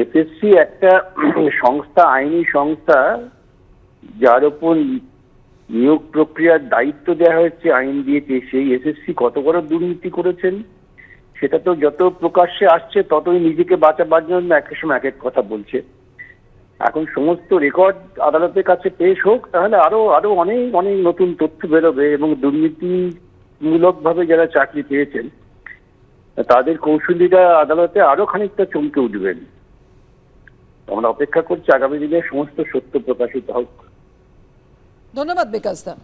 SSC একটা সংস্থা, আইনি সংস্থা, যার উপর নিয়োগ প্রক্রিয়ার দায়িত্ব দেওয়া হয়েছে আইন দিয়েছে, সেই এসএসসি কত বড় দুর্নীতি করেছেন? সেটা তো যত প্রকাশ্যে আসছে, ততই নিজেকে বাঁচাবার জন্য এক সময় এক এক কথা বলছে। এখন সমস্ত রেকর্ড আদালতের কাছে পেশ হোক, তাহলে আরও আরও অনেক অনেক নতুন তথ্য বেরোবে এবং দুর্নীতিমূলক ভাবে যারা চাকরি পেয়েছেন, তাদের কৌশলীরা আদালতে আরও খানিকটা চমকে উঠবেন। আমরা অপেক্ষা করছি আগামী দিনে সমস্ত সত্য প্রকাশিত হোক। ধন্যবাদ বিকাশ দা।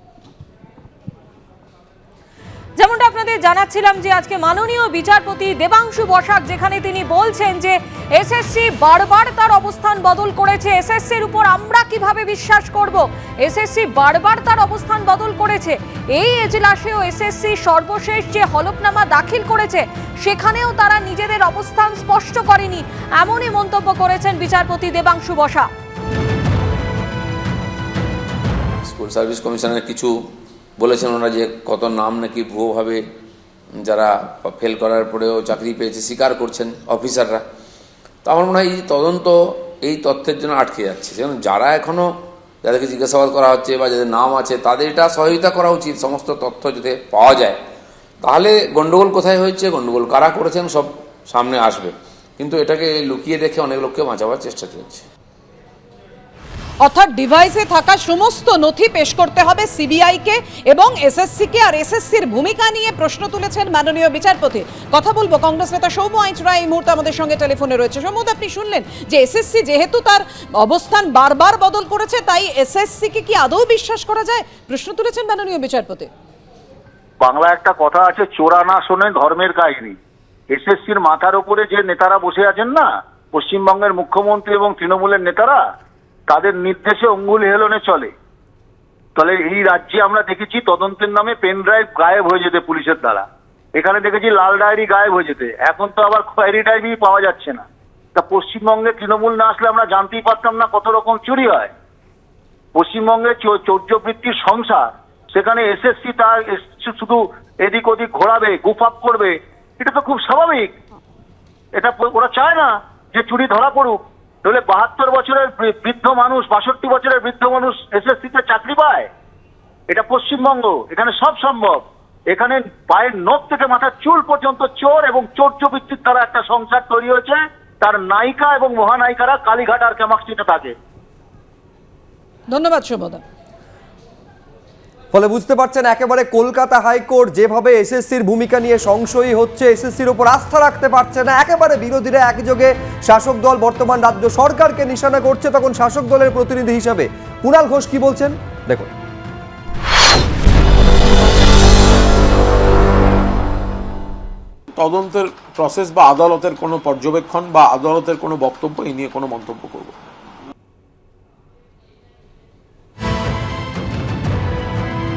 জানাচ্ছিলাম যে আজকে মাননীয় বিচারপতি দেবাংশু বসাক, যেখানে তিনি বলছেন যে এসএসসি বারবার তার অবস্থান বদল করেছে। এসএসসির উপর আমরা কীভাবে বিশ্বাস করব? এসএসসি বারবার তার অবস্থান বদল করেছে। এই এজলাসেও এসএসসি সর্বশেষ যে হলফনামা দাখিল করেছে, সেখানেও তারা নিজেদের অবস্থান স্পষ্ট করেনি। এমনই মন্তব্য করেছেন বিচারপতি দেবাংশু বসাক। স্কুল সার্ভিস কমিশনের কিছু বলেছেন ওনারা যে কত নাম নাকি ভুয়োভাবে যারা ফেল করার পরেও চাকরি পেয়েছে, স্বীকার করছেন অফিসাররা তো আমার মনে হয় এই তদন্ত এই তথ্যের জন্য আটকে যাচ্ছে। যেমন যারা এখনও যাদেরকে জিজ্ঞাসাবাদ করা হচ্ছে বা যাদের নাম আছে তাদের এটা সহযোগিতা করা উচিত, সমস্ত তথ্য যদি পাওয়া যায়। তাহলে গণ্ডগোল কোথায় হয়েছে গণ্ডগোল কারা করেছেন সব সামনে আসবে। কিন্তু এটাকে লুকিয়ে রেখে অনেক লোককে বাঁচাবার চেষ্টা চলছে। অর্থাৎ ডিভাইসে থাকা সমস্ত নথি পেশ করতে হবে সিবিআই কে এবং এসএসসি কে আর এসএসসির ভূমিকা নিয়ে প্রশ্ন তুলেছেন মাননীয় বিচারপতি। কথা বলব কংগ্রেস নেতা সৌম্য আইচরা এই মুহূর্তে আমাদের সঙ্গে টেলিফোনে রয়েছে। সৌম্যদা আপনি শুনলেন যে এসএসসি যেহেতু তার অবস্থান বারবার বদল করেছে, তাই এসএসসি কে কি আদৌ বিশ্বাস করা যায়? প্রশ্ন তুলেছেন মাননীয় বিচারপতি। বাংলা একটা কথা আছে, চোরা না শোনে ধর্মের কাহিনী। এসএসসির মাথার উপরে যে নেতারা বসে আছেন না, পশ্চিমবঙ্গের মুখ্যমন্ত্রী এবং তৃণমূলের নেতারা তাদের নির্দেশে অঙ্গুলি হেলনে চলে। তাহলে এই রাজ্যে আমরা দেখেছি তদন্তের নামে পেন ড্রাইভ গায়েব হয়ে যেতে পুলিশের দ্বারা। এখানে দেখেছি লাল ডায়েরি গায়েব হয়ে যেতে। এখন তো আবার খয়েরি ডায়েরি পাওয়া যাচ্ছে না। তা পশ্চিমবঙ্গে তৃণমূল না আসলে আমরা জানতেই পারতাম না কত রকম চুরি হয়। পশ্চিমবঙ্গে চৌর্যবৃত্তির সংসার, সেখানে এসএসসি তার শুধু এদিক ওদিক ঘোরাবে, গুফ গুফাপ করবে, এটা তো খুব স্বাভাবিক। এটা ওরা চায় না যে চুরি ধরা পড়ুক। তাহলে বাহাত্তর বছরের বৃদ্ধ মানুষ, বাষট্টি বছরের বৃদ্ধ মানুষ এসএসসি তে চাকরি পায়? এটা পশ্চিমবঙ্গ, এখানে সব সম্ভব। এখানে পায়ের নখ থেকে মাথার চুল পর্যন্ত চোর এবং চৌর্যবৃত্তির দ্বারা একটা সংসার তৈরি হয়েছে। তার নায়িকা এবং মহানায়িকারা কালীঘাট আর কেমাক্সিতে থাকে। ধন্যবাদ সৌম্যদা ফলে বুঝতে পারছেন একেবারে কলকাতা হাইকোর্ট যেভাবে এসএসসির ভূমিকা নিয়ে সংশয়ী হচ্ছে, এসএসসির উপর আস্থা রাখতে পারছে না। একেবারে বিরোধীরা একযোগে শাসক দল, বর্তমান রাজ্য সরকারকে নিশানা করছে তখন শাসক দলের প্রতিনিধি হিসাবে। কুণাল ঘোষ কি বলছেন? দেখুন। তদন্তের প্রসেস বা আদালতের কোনো পর্যবেক্ষণ বা আদালতের কোনো বক্তব্য, এই নিয়ে কোনো মন্তব্য করব।